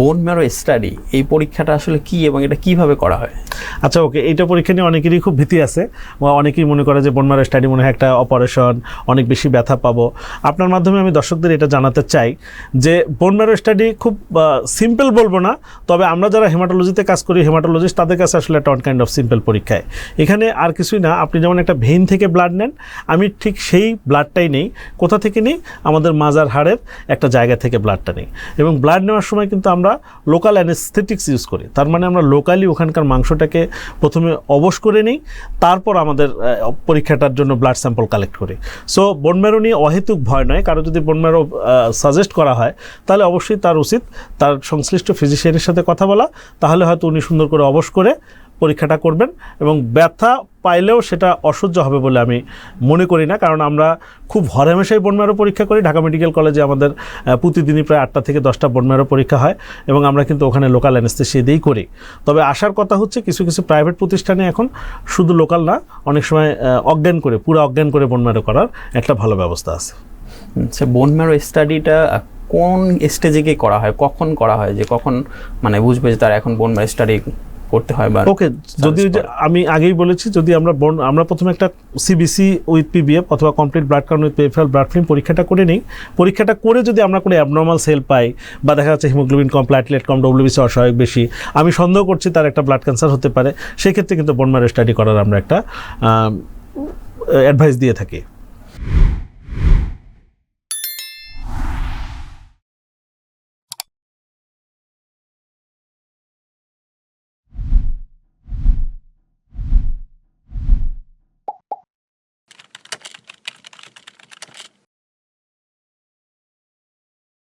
Bone marrow study এই পরীক্ষাটা আসলে কি এবং এটা কীভাবে করা হয়? আচ্ছা ওকে, এইটা পরীক্ষা নিয়ে অনেকেরই খুব ভীতি আছে। অনেকেই মনে করে যে বনমারা স্টাডি মনে হয় একটা অপারেশন অনেক বেশি ব্যথা পাবো। আপনার মাধ্যমে আমি দর্শকদের এটা জানাতে চাই যে বনমারো স্টাডি খুব সিম্পল বলব না, তবে আমরা যারা হেমাটোলজিতে কাজ করি হেমাটোলজিস্ট তাদের কাছে আসলে একটা অন কাইন্ড অফ সিম্পল পরীক্ষায়। এখানে আর কিছুই না, আপনি যেমন একটা ভেইন থেকে ব্লাড নেন, আমি ঠিক সেই ব্লাডটাই নেই। কোথা থেকে নিই? আমাদের মাজার হাড়ের একটা জায়গা থেকে ব্লাডটা নিই। এবং ব্লাড নেওয়ার সময় কিন্তু আমরা লোকাল অ্যানেস্থেটিক্স ইউজ করি। তার মানে আমরা লোকালি ওখানকার মাংসটাকে প্রথমে অবশ করে নিই, তারপর আমাদের পরীক্ষাটার জন্য ব্লাড স্যাম্পল কালেক্ট করি। সো বোনম্যারো নিয়ে অহেতুক ভয় নয়, কারও যদি বোনম্যারো সাজেস্ট করা হয়, তাহলে অবশ্যই তার উচিত তার সংশ্লিষ্ট ফিজিশিয়ানের সাথে কথা বলা, তাহলে হয়তো উনি সুন্দর করে অবশ করে পরীক্ষাটা করবেন এবং ব্যথা পাইলেও সেটা অসহ্য হবে বলে আমি মনে করি না। কারণ আমরা খুব হরহামেশাই বনমেরো পরীক্ষা করি। ঢাকা মেডিকেল কলেজে আমাদের প্রতিদিনই প্রায় আটটা থেকে দশটা বনমেরো পরীক্ষা হয় এবং আমরা কিন্তু ওখানে লোকাল অ্যানেস্থেসিয়া দিয়েই করি। তবে আসার কথা হচ্ছে কিছু কিছু প্রাইভেট প্রতিষ্ঠানে এখন শুধু লোকাল না, অনেক সময় অজ্ঞান করে, পুরো অজ্ঞান করে বনমেরো করার একটা ভালো ব্যবস্থা আছে। আচ্ছা বোন ম্যারো স্টাডিটা কোন স্টেজে গিয়ে করা হয়? কখন করা হয়? যে কখন মানে বুঝবে যে তার এখন বোন স্টাডি করতে হয় বা ওকে যদি আমি আগেই বলেছি যদি আমরা বন আমরা প্রথমে একটা সিবিসি উইথ পিবিএফ অথবা complete blood count with পেফেল blood film পরীক্ষাটা করে নিই। পরীক্ষাটা করে যদি আমরা কোনো অ্যাবনর্মাল সেল পাই বা দেখা যাচ্ছে হিমোগ্লোবিন কম প্লাটলেট কম ডব্লিউবিসি অসহায়ক বেশি আমি সন্দেহ করছি তার একটা ব্লাড ক্যান্সার হতে পারে। সেক্ষেত্রে কিন্তু বনমার স্টাডি করার আমরা একটা অ্যাডভাইস দিয়ে থাকি।